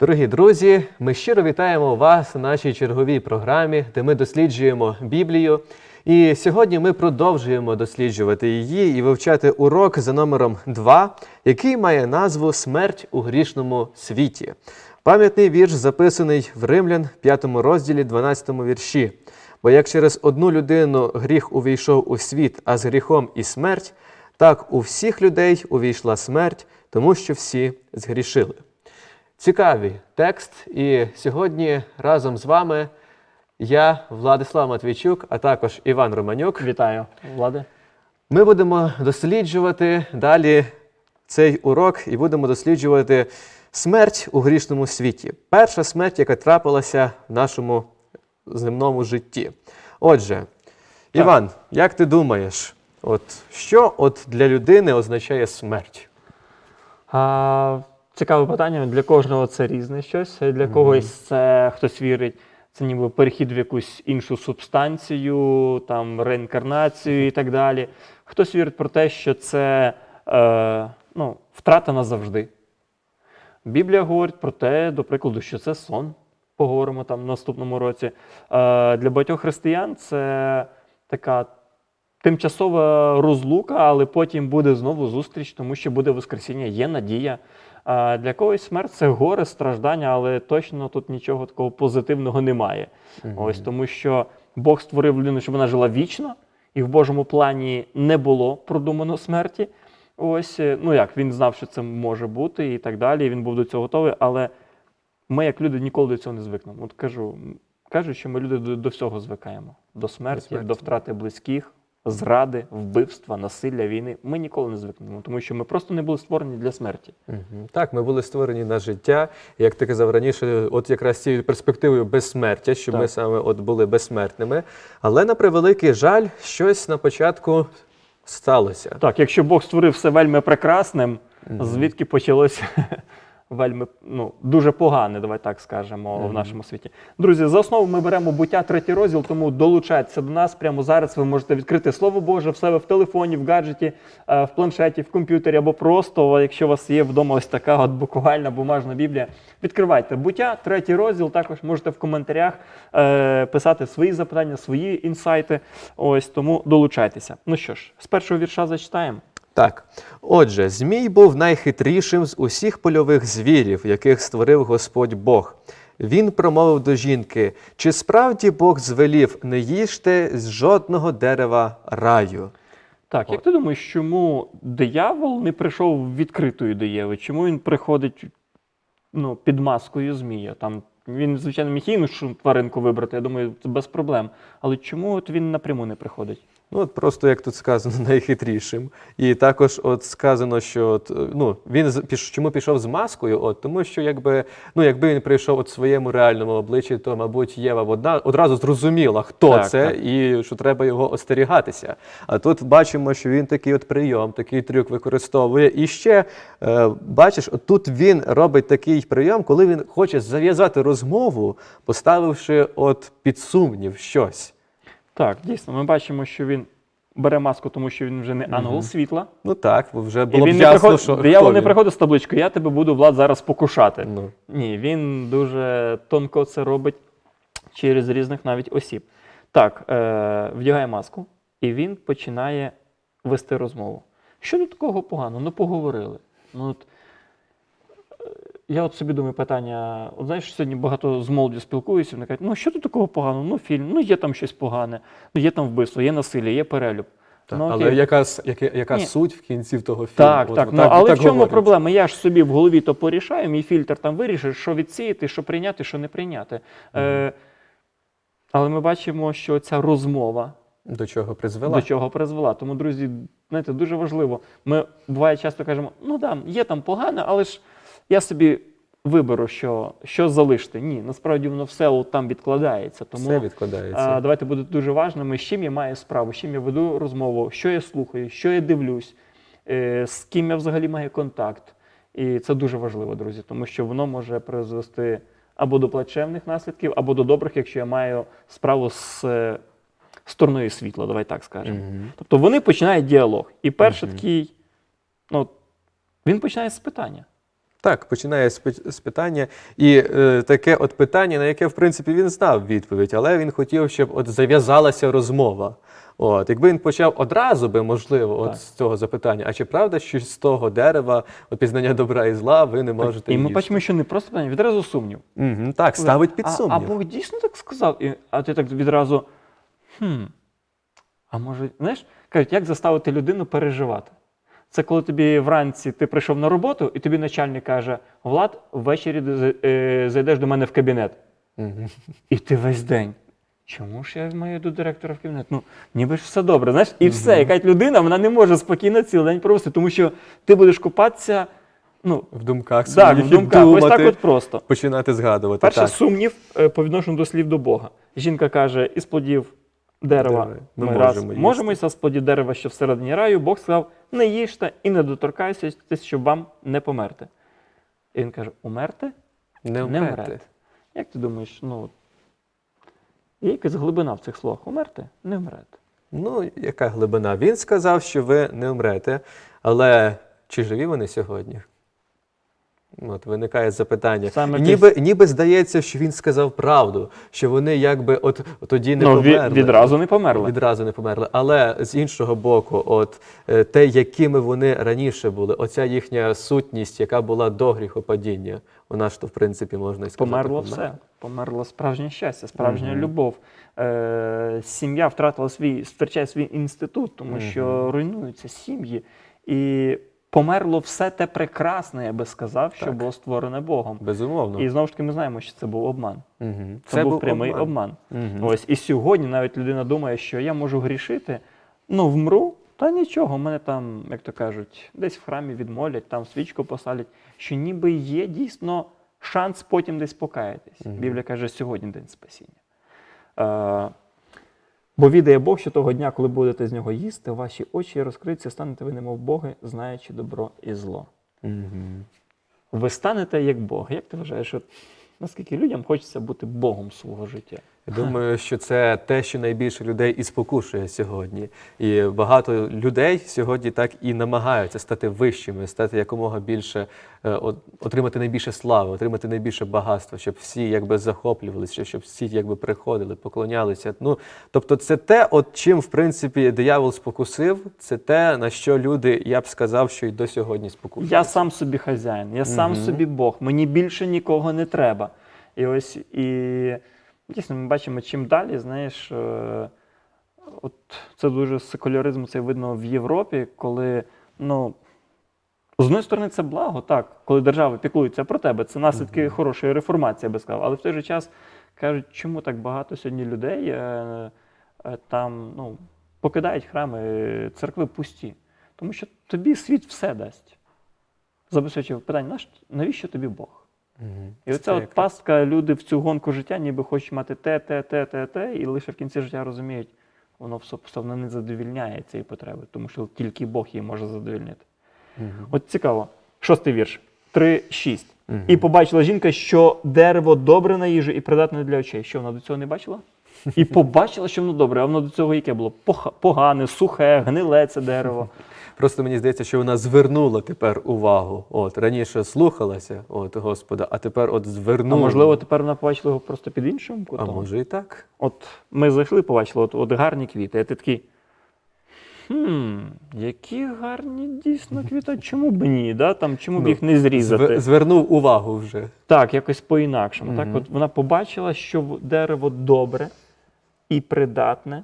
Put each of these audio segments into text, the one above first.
Дорогі друзі, ми щиро вітаємо вас на нашій черговій програмі, де ми досліджуємо Біблію. І сьогодні ми продовжуємо досліджувати її і вивчати урок за номером 2, який має назву Смерть у грішному світі. Пам'ятний вірш записаний в Римлян, 5 розділі, 12 вірші. Бо як через одну людину гріх увійшов у світ, а з гріхом і смерть, так у всіх людей увійшла смерть, тому що всі згрішили. Цікавий текст. І сьогодні разом з вами я, Владислав Матвійчук, а також Іван Романюк. Вітаю, Влади. Ми будемо досліджувати далі цей урок і будемо досліджувати смерть у грішному світі. Перша смерть, яка трапилася в нашому земному житті. Отже, Іван, як ти думаєш, от що от для людини означає смерть? А, цікаве питання. Для кожного це різне щось. Для когось це хтось вірить, це ніби перехід в якусь іншу субстанцію, там реінкарнацію і так далі. Хтось вірить про те, що це е, ну, втрата назавжди. Біблія говорить про те, до прикладу, що це сон. Поговоримо там в наступному році. Е, для багатьох християн це така тимчасова розлука, але потім буде знову зустріч, тому що буде Воскресіння, є надія. Для когось смерть це горе, страждання, але точно тут нічого такого позитивного немає. Ось тому, що Бог створив людину, щоб вона жила вічно, і в Божому плані не було продумано смерті. Ось, е, ну як він знав, що це може бути, і так далі. і Він був до цього готовий, але ми, як люди, ніколи до цього не звикнемо. От кажу, кажуть, що ми люди до, до всього звикаємо: до смерті, смерті. до втрати близьких, зради, вбивства, насилля, війни. Ми ніколи не звикнемо, тому що ми просто не були створені для смерті. Так, ми були створені на життя. Як ти казав раніше, от якраз цією перспективою безсмертя, щоб ми саме от були безсмертними. Але на превеликий жаль, щось на початку сталося. Так, якщо Бог створив все вельми прекрасним, звідки почалося вельми ну, дуже погане, давай так скажемо, в нашому світі. Друзі, за основу ми беремо буття третій розділ, тому долучайтеся до нас прямо зараз. Ви можете відкрити Слово Боже в себе в телефоні, в гаджеті, е, в планшеті, в комп'ютері або просто, якщо у вас є вдома ось така от буквальна бумажна Біблія. Відкривайте буття, третій розділ. Також можете в коментарях е, писати свої запитання, свої інсайти. Ось тому долучайтеся. Ну що ж, з першого вірша зачитаємо. Так, отже, Змій був найхитрішим з усіх польових звірів, яких створив Господь Бог. Він промовив до жінки: чи справді Бог звелів не їжте з жодного дерева раю? Так, як ти думаєш, чому диявол не прийшов відкритою до Єви? Чому він приходить ну, під маскою Змія? Там він, звичайно, міг іншу тваринку вибрати, я думаю, це без проблем. Але чому от він напряму не приходить? Ну, от просто як тут сказано, найхитрішим. І також от сказано, що от, е, ну, він піш, чому пішов з маскою? От, тому що якби, ну, якби він прийшов от своєму реальному обличчі, то, мабуть, Єва одна, одразу зрозуміла, хто Так, це, так. і що треба його остерігатися. А тут бачимо, що він такий от прийом, такий трюк використовує. І ще е, бачиш, от тут він робить такий прийом, коли він хоче зав'язати розмову, поставивши от під сумнів щось. Так, дійсно, ми бачимо, що він бере маску, тому що він вже не ангел світла. Ну так, бо вже І було б він не ясно, приходить, що диявол не він. приходить з табличкою, я тебе буду влад зараз покушати. Ну. Ні, він дуже тонко це робить через різних навіть осіб. Так, е, вдягає маску, і він починає вести розмову. Що тут такого поганого? Ну, поговорили. Ну, от, я от собі думаю питання: от знаєш, сьогодні багато з молоді спілкуюся, вони кажуть, ну що тут такого поганого? Ну, фільм, ну є там щось погане, ну є там вбивство, є насилля, є перелюб. Так, ну, але яка, яка, яка Ні. суть в кінці в того фільму? Так, От так. Ну, так- але так в чому говорять. проблема? Я ж собі в голові то порішаю, мій фільтр там вирішить, що відсіяти, що прийняти, що не прийняти. Е, але ми бачимо, що ця розмова До чого призвела? до чого призвела. Тому, друзі, знаєте, дуже важливо. Ми буває часто кажемо, ну да, є там погане, але ж я собі виберу, що, що залишити. Ні, насправді воно все от там відкладається. Тому Все відкладається. а, давайте буде дуже важливими, з чим я маю справу, з чим я веду розмову, що я слухаю, що я дивлюсь, е, з ким я взагалі маю контакт. І це дуже важливо, друзі, тому що воно може призвести або до плачевних наслідків, або до добрих, якщо я маю справу з е, стороною світла, давай так скажемо. Мгм. Тобто вони починають діалог. І перший такий, ну, він починає з питання. Так, починає з, питання, і е, таке от питання, на яке в принципі він знав відповідь, але він хотів, щоб от зав'язалася розмова. От, якби він почав одразу би, можливо, от Так. з цього запитання, а чи правда, що з того дерева, от пізнання добра і зла, ви не можете І ми їсти? бачимо, що не просто питання, відразу сумнів. Мгм, так, ставить під а. А Бог дійсно так сказав, і, а ти так відразу. Хм. А може, знаєш, кажуть, як заставити людину переживати? Це коли тобі вранці ти прийшов на роботу, і тобі начальник каже: Влад, ввечері е, зайдеш до мене в кабінет. І ти весь день. Чому ж я маю до директора в кабінет? Ну, ніби ж все добре, знаєш, і все. Якась людина вона не може спокійно цілий день провести, тому що ти будеш купатися. Ну, В думках так, в думках. Ось так от просто. починати згадувати. Перше, так. сумнів е, по відношенню до слів до Бога. Жінка каже: із плодів дерева ми, ми раз можемо їсти». можемо їсти, а з плодів дерева, що всередині раю, Бог сказав: не їжте і не доторкайтеся, щоб вам не померти. І він каже: умерти? Не вмерти. Як ти думаєш, ну є якась глибина в цих словах? Умерти? Не вмерти. Ну, яка глибина? Він сказав, що ви не вмрете, але чи живі вони сьогодні? От виникає запитання. Саме І ти- ніби, ніби здається, що він сказав правду, що вони якби от тоді не ну, від- померли. відразу не померли. Відразу не померли. Але з іншого боку, от е, те, якими вони раніше були, оця їхня сутність, яка була до гріхопадіння, вона ж то, в принципі, можна і сказати. Померло померла. все. Померло справжнє щастя, справжня Мгм. любов. Е, сім'я втратила свій, втрачає свій інститут, тому що руйнуються сім'ї. І померло все те прекрасне, я би сказав, що Так. було створене Богом. Безумовно. І знову ж таки ми знаємо, що це був обман. Мгм. Це, був прямий обман. Ось і сьогодні навіть людина думає, що я можу грішити, ну вмру, та нічого, мене там, як то кажуть, десь в храмі відмолять, там свічку посалять, що ніби є дійсно шанс потім десь покаятись. Мгм. Біблія каже, сьогодні день спасіння. Е, бо відає Бог, що того дня, коли будете з нього їсти, ваші очі розкриються, станете ви немов Боги, знаючи добро і зло. Угу. Ви станете як Бог. Як ти вважаєш, от, наскільки людям хочеться бути Богом свого життя? Я думаю, що це те, що найбільше людей і спокушує сьогодні. І багато людей сьогодні так і намагаються стати вищими, стати якомога більше, е, отримати найбільше слави, отримати найбільше багатства, щоб всі якби захоплювалися, щоб всі якби приходили, поклонялися. Ну, тобто, це те, от чим в принципі диявол спокусив, це те, на що люди, я б сказав, що й до сьогодні спокушують. Я сам собі хазяїн, я сам Мгм. собі Бог, мені більше нікого не треба. І ось і дійсно ми бачимо, чим далі, знаєш, е, от це дуже секуляризм, це видно в Європі, коли, ну, з однієї сторони, це благо, так, коли держава піклується про тебе, це наслідки хорошої реформації, я би сказав. Але в той же час кажуть, чому так багато сьогодні людей е, е, там ну, покидають храми, церкви пусті. Тому що тобі світ все дасть. Забезпечив питання, навіщо тобі Бог? Мгм. І оця от пастка, люди в цю гонку життя ніби хочуть мати те, те, те, те, те, і лише в кінці життя розуміють, воно все не задовільняє цієї потреби, тому що тільки Бог її може задовільнити. Мгм. От цікаво, шостий вірш. 3-6. Мгм. І побачила жінка, що дерево добре на їжу і придатне для очей. Що вона до цього не бачила? І побачила, що воно добре, а воно до цього яке було? Погане, сухе, гниле це дерево. Просто мені здається, що вона звернула тепер увагу. От раніше слухалася, от Господа, а тепер от Ну, звернула. можливо, тепер вона побачила його просто під іншим а може і так. От ми зайшли, побачили, от, от гарні квіти. А ти такий. Хм, які гарні дійсно квіти. Чому б ні? Да? Там, чому б Ну, їх не зрізати? Звернув увагу вже. Так, якось по-інакшому. Так, от вона побачила, що дерево добре і придатне.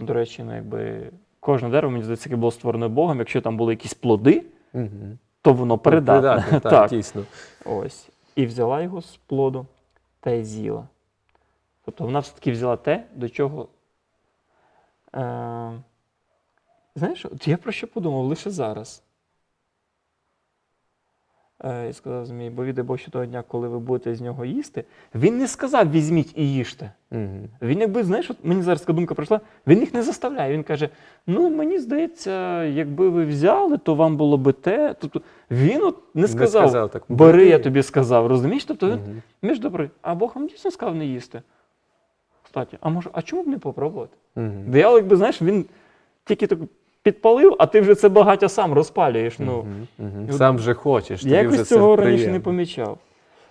До речі, ну, якби кожне дерево, мені здається, яке було створене Богом. Якщо там були якісь плоди, Угу. то воно придатне. Придатне, так, так. дійсно. Ось. І взяла його з плоду та й з'їла. Тобто вона все-таки взяла те, до чого. Е, знаєш, от я про що подумав лише зараз. Е, і сказав Змій, бо віде Бог, що того дня, коли ви будете з нього їсти, він не сказав візьміть і їжте. Угу. Він якби, знаєш, от мені зараз така думка прийшла, він їх не заставляє. Він каже: ну, мені здається, якби ви взяли, то вам було би те. Тобто він от не сказав, Не сказав так, бери, я тобі сказав, розумієш? Тобто він Мгм. між добре, а Бог вам дійсно сказав не їсти. Кстати, а може, а чому б не попробувати? Угу. Диявол, якби, знаєш, він тільки так підпалив, а ти вже це багаття сам розпалюєш. Ну, і от Сам вже хочеш. я тобі вже якось це цього раніше не помічав.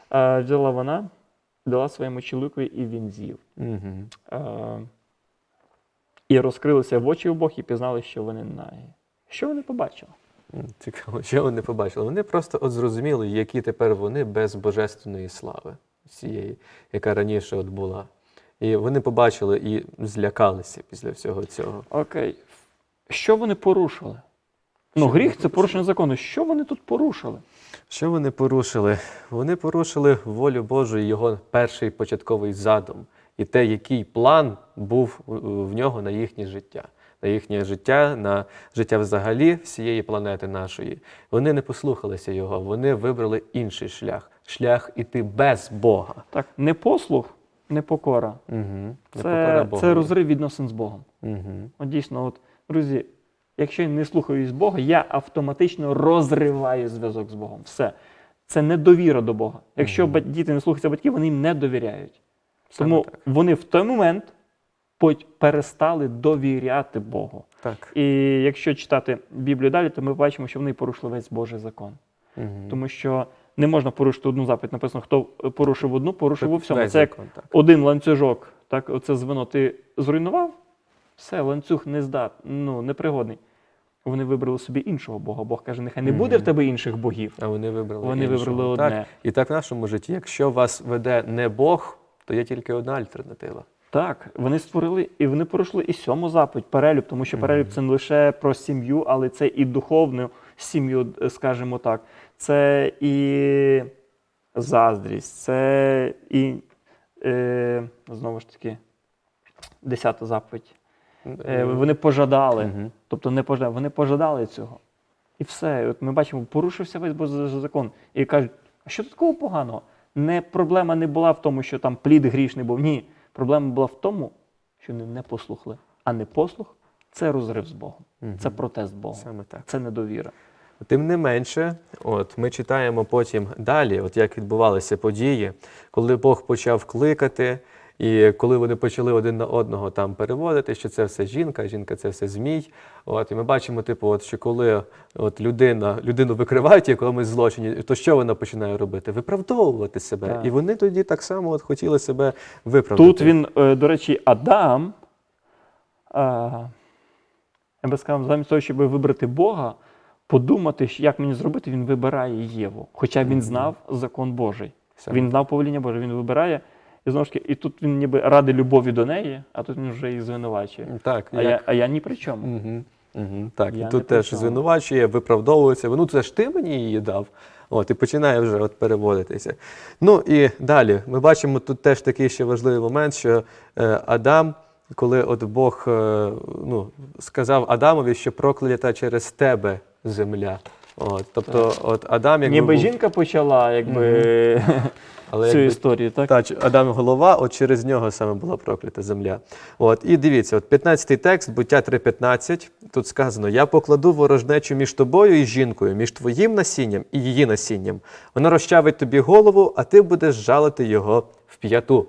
А, взяла вона, дала своєму чоловікові, і він з'їв. Мгм. А, і розкрилися в очі обох і пізнали, що вони нагі. Що вони побачили? Цікаво, що вони побачили. Вони просто от зрозуміли, які тепер вони без божественної слави, цієї, яка раніше от була. І вони побачили і злякалися після всього цього. Окей. Що вони порушили? Ну, Що гріх це порушення закону. Що вони тут порушили? Що вони порушили? Вони порушили волю Божу і його перший початковий задум, і те, який план був в нього на їхнє життя, на їхнє життя, на життя взагалі всієї планети нашої. Вони не послухалися його, вони вибрали інший шлях шлях іти без Бога. Так, не послух, не покора. Угу. Це, це розрив відносин з Богом. Угу. От дійсно, от, друзі, якщо я не слухаюсь Бога, я автоматично розриваю зв'язок з Богом. Все. Це недовіра до Бога. Якщо Мгм. ба- діти не слухаються батьків, вони їм не довіряють. Саме Тому так. вони в той момент перестали довіряти Богу. Так. І якщо читати Біблію далі, то ми бачимо, що вони порушили весь Божий закон. Угу. Тому що не можна порушити одну заповідь. Написано, хто порушив одну, порушив у всьому. Це як так. один ланцюжок, так, оце звено ти зруйнував, все, ланцюг не здат, ну, непригодний. Вони вибрали собі іншого Бога. Бог каже, нехай не буде в тебе інших богів. А вони вибрали Вони іншого. вибрали Так. І так в нашому житті, якщо вас веде не Бог, то є тільки одна альтернатива. Так, вони створили і вони порушили і сьому заповідь, перелюб, тому що перелюб це не лише про сім'ю, але це і духовну сім'ю, скажімо так. Це і заздрість, це і е, знову ж таки, десята заповідь. Е, Вони пожадали, Мгм. тобто не пожадали, вони пожадали цього. І все. І От ми бачимо, порушився весь Божий закон. І кажуть, а що тут такого поганого? Не, проблема не була в тому, що там плід грішний був. Ні. Проблема була в тому, що вони не послухали. А не послух це розрив з Богом. Мгм. Це протест Богу. Саме так. Це недовіра. Тим не менше, от ми читаємо потім далі, от як відбувалися події, коли Бог почав кликати, і коли вони почали один на одного там переводити, що це все жінка, жінка це все змій. От і ми бачимо, типу, от що коли от людина людину викривають в якомусь злочині, то що вона починає робити? Виправдовувати себе. Так. І вони тоді так само от хотіли себе виправдати. Тут він, е, до речі, Адам, е, я би сказав, замість того, щоб вибрати Бога, подумати, як мені зробити, він вибирає Єву. Хоча він знав закон Божий. Він знав повеління Боже, він вибирає. І знову ж таки, і тут він ніби ради любові до неї, а тут він вже її звинувачує. так, А я, а я ні при чому. Угу. Угу. Так, Я і тут теж чому. звинувачує, виправдовується. Ну, це ж ти мені її дав. От, і починає вже от переводитися. Ну і далі ми бачимо тут теж такий ще важливий момент, що е, Адам, коли от Бог е, ну, сказав Адамові, що проклята через тебе земля. От, тобто, от Адам, якби Ніби був- жінка почала якби, але цю якби історію, так? та, ч- Адам голова, от через нього саме була проклята земля. От, і дивіться, от 15-й текст, буття 3.15, тут сказано: Я покладу ворожнечу між тобою і жінкою, між твоїм насінням і її насінням. Вона розчавить тобі голову, а ти будеш жалити його в п'яту.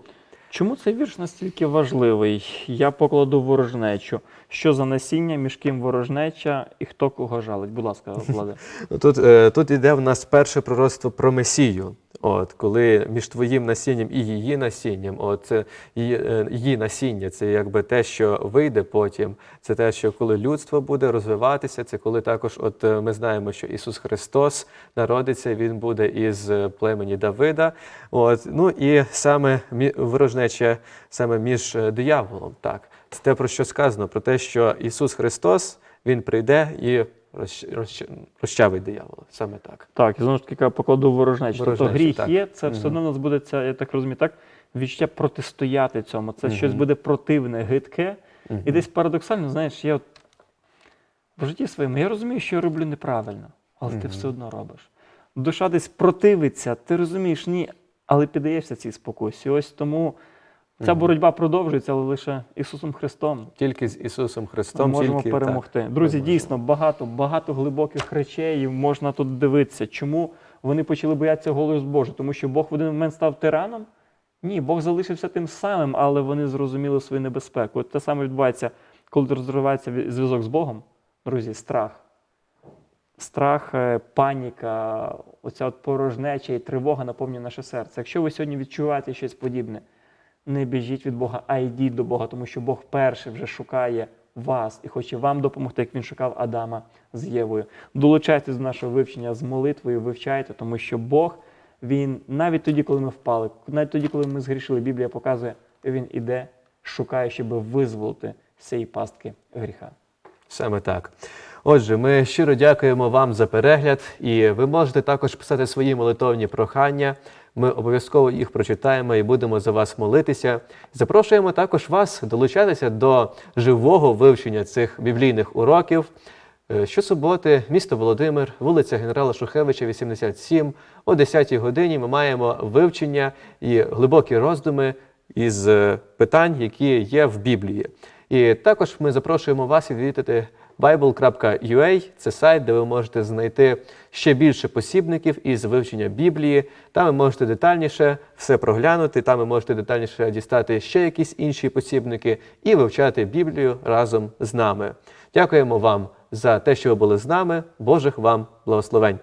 Чому цей вірш настільки важливий? Я покладу ворожнечу. Що за насіння, між ким ворожнеча і хто кого жалить? Будь ласка, Влади. Ну, Тут, е, тут іде в нас перше пророцтво про Месію. От, коли між твоїм насінням і її насінням, от її, е, її насіння, це якби те, що вийде потім. Це те, що коли людство буде розвиватися, це коли також, от е, ми знаємо, що Ісус Христос народиться, Він буде із е, племені Давида. От, ну і саме ворожнеча саме між дияволом. Так, це те, про що сказано, про те, що Ісус Христос Він прийде і розч- розч- розчавить диявола. Саме так. Так, і знову ж таки покладу ворожнечу. Тобто гріх так. є, це все одно у нас буде ця, я так розумію, так, відчуття протистояти цьому. Це щось буде противне, гидке. І десь парадоксально, знаєш, я от в житті своєму я розумію, що я роблю неправильно, але ти все одно робиш. Душа десь противиться, ти розумієш, ні, але піддаєшся цій спокусі. Ось тому ця боротьба продовжується, але лише Ісусом Христом. Тільки з Ісусом Ми можемо тільки перемогти. Так, Друзі, можемо. дійсно багато, багато глибоких речей можна тут дивитися. Чому вони почали боятися голос Божий? Тому що Бог в один момент став тираном? Ні, Бог залишився тим самим, але вони зрозуміли свою небезпеку. От те саме відбувається, коли розривається зв'язок з Богом. Друзі, страх. Страх, е, паніка, оця от порожнеча і тривога наповнює наше серце. Якщо ви сьогодні відчуваєте щось подібне, не біжіть від Бога, а йдіть до Бога, тому що Бог перший вже шукає вас і хоче вам допомогти, як він шукав Адама з Євою. Долучайтесь до нашого вивчення з молитвою, вивчайте, тому що Бог, він навіть тоді, коли ми впали, навіть тоді, коли ми згрішили, Біблія показує, він іде, шукає, щоб визволити цієї пастки гріха. Саме так. Отже, ми щиро дякуємо вам за перегляд, і ви можете також писати свої молитовні прохання. Ми обов'язково їх прочитаємо і будемо за вас молитися. Запрошуємо також вас долучатися до живого вивчення цих біблійних уроків. Е, Щосуботи, місто Володимир, вулиця генерала Шухевича, 87. О 10 годині ми маємо вивчення і глибокі роздуми із е, питань, які є в Біблії. І також ми запрошуємо вас відвідати bible.ua. Це сайт, де ви можете знайти ще більше посібників із вивчення Біблії. Там ви можете детальніше все проглянути, там ви можете детальніше дістати ще якісь інші посібники і вивчати Біблію разом з нами. Дякуємо вам за те, що ви були з нами. Божих вам благословень!